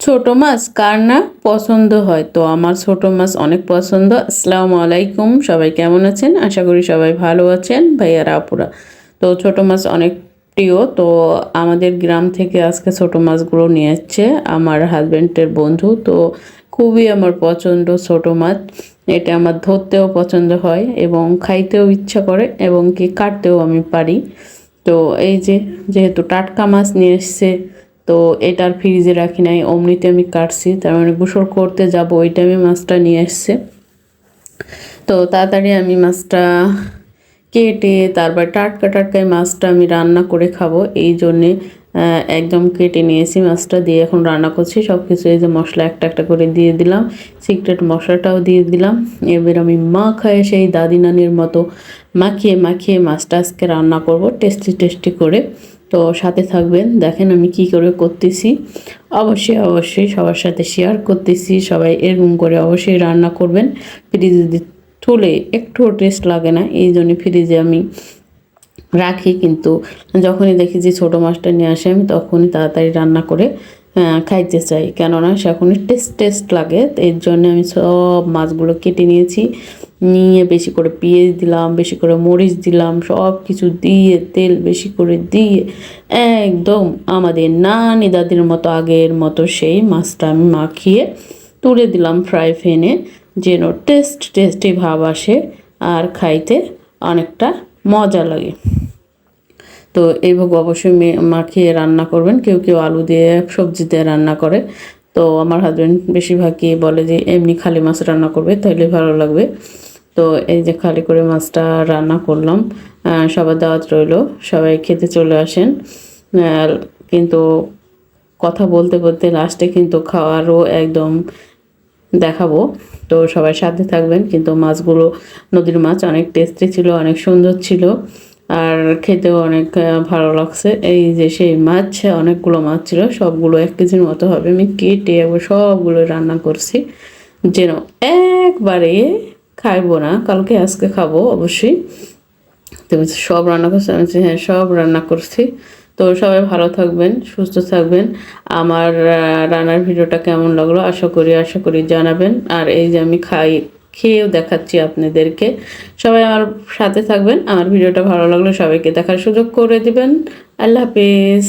ছোট মাছ কার না পছন্দ হয়? তো আমার ছোট মাছ অনেক পছন্দ। আসসালামু আলাইকুম। সবাই কেমন আছেন? আশা করি সবাই ভালো আছেন ভাইয়ারা, আপুরা। তো ছোট মাছ অনেক প্রিয়। তো আমাদের গ্রাম থেকে আজকে ছোট মাছগুলো নিয়ে এসছে আমার হাজব্যান্ডের বন্ধু। তো খুবই আমার পছন্দ ছোট মাছ। এটা আমার ধরতেও পছন্দ হয় এবং খাইতেও ইচ্ছা করে এবং কি কাটতেও আমি পারি। তো এই যে, যেহেতু টাটকা মাছ নিয়ে এসছে তো এটার ফ্রিজে রাখি নাই। অমনিতে আমি কাটছি, তার মানে গোসল করতে যাব, ওই টাইমে মাছটা নিয়ে এসছে তো তাড়াতাড়ি আমি মাছটা কেটে, তারপর টাটকা টাটকায় মাছটা আমি রান্না করে খাব। এই জন্যে একদম কেটে নিয়েছি মাছটা দিয়ে এখন রান্না করছি। সব কিছু এই যে মশলা একটা একটা করে দিয়ে দিলাম। সিক্রেট মশলাটাও দিয়ে দিলাম। এবার আমি মা খায় সেই দাদি নানির মতো মাখিয়ে মাখিয়ে মাছটা আজকে রান্না করব টেস্টি টেস্টি করে। তো সাথে থাকবেন। দেখেন আমি কি করে করতেছি। অবশ্যই অবশ্যই সবার সাথে শেয়ার করতেছি। সবাই এরকম করে অবশ্যই রান্না করবেন। ফ্রিজে যদি তুলে একটুও টেস্ট লাগে না, এই জন্য ফ্রিজে আমি রাখি। কিন্তু যখনই দেখি যে ছোটো মাছটা নিয়ে আসে, আমি তখনই তাড়াতাড়ি রান্না করে খাইতে চাই। কেননা সেখনই টেস্ট টেস্ট লাগে। এর জন্য আমি সব মাছগুলো কেটে নিয়েছি। নিয়ে বেশি করে পেঁয়াজ দিলাম, বেশি করে মরিচ দিলাম সব কিছু দিয়ে, তেল বেশি করে দিয়ে, একদম আমাদের নানি দাদির মতো, আগের মতো সেই মাছটা আমি মাখিয়ে তুলে দিলাম ফ্রাই প্যানে যেন টেস্ট টেস্টি ভাব আসে আর খাইতে অনেকটা মজা লাগে। তো এইভাবে অবশ্যই মাখিয়ে রান্না করবেন, কেউ কেউ আলু দিয়ে সবজি দিয়ে রান্না করে। তো আমার হাজব্যান্ড বেশিরভাগই বলে যে, এমনি খালি মাছ রান্না করবে তাহলে ভালো লাগবে। তো এই যে খালি করে মাছটা রান্না করলাম সবার দাওয়াত রইল, সবাই খেতে চলে আসেন। কিন্তু কথা বলতে বলতে লাস্টে কিন্তু খাওয়ারও একদম দেখাবো। তো সবাই সাথে থাকবেন, কিন্তু মাছগুলো, নদীর মাছ অনেক টেস্টি ছিল, অনেক সুন্দর ছিল, আর খেতেও অনেক ভালো লাগছে। এই যে সেই মাছ, অনেকগুলো মাছ ছিল, সবগুলো এক কেজির মতো হবে। আমি কেটে একবার সবগুলো রান্না করছি। যেন একবারে খাইবো না কালকে আজকে খাব অবশ্যই। তো বলছে, সব রান্না করছি আমি হ্যাঁ সব রান্না করছি। তো সবাই ভালো থাকবেন সুস্থ থাকবেন। আমার রান্নার ভিডিওটা কেমন লাগল আশা করি আশা করি জানাবেন। আর এই যে আমি খাই খেয়েও দেখাচ্ছি আপনাদেরকে। সবাই আমার সাথে থাকবেন আমার ভিডিওটা ভালো লাগলে সবাইকে দেখার সুযোগ করে দিবেন। আল্লাহ হাফিজ।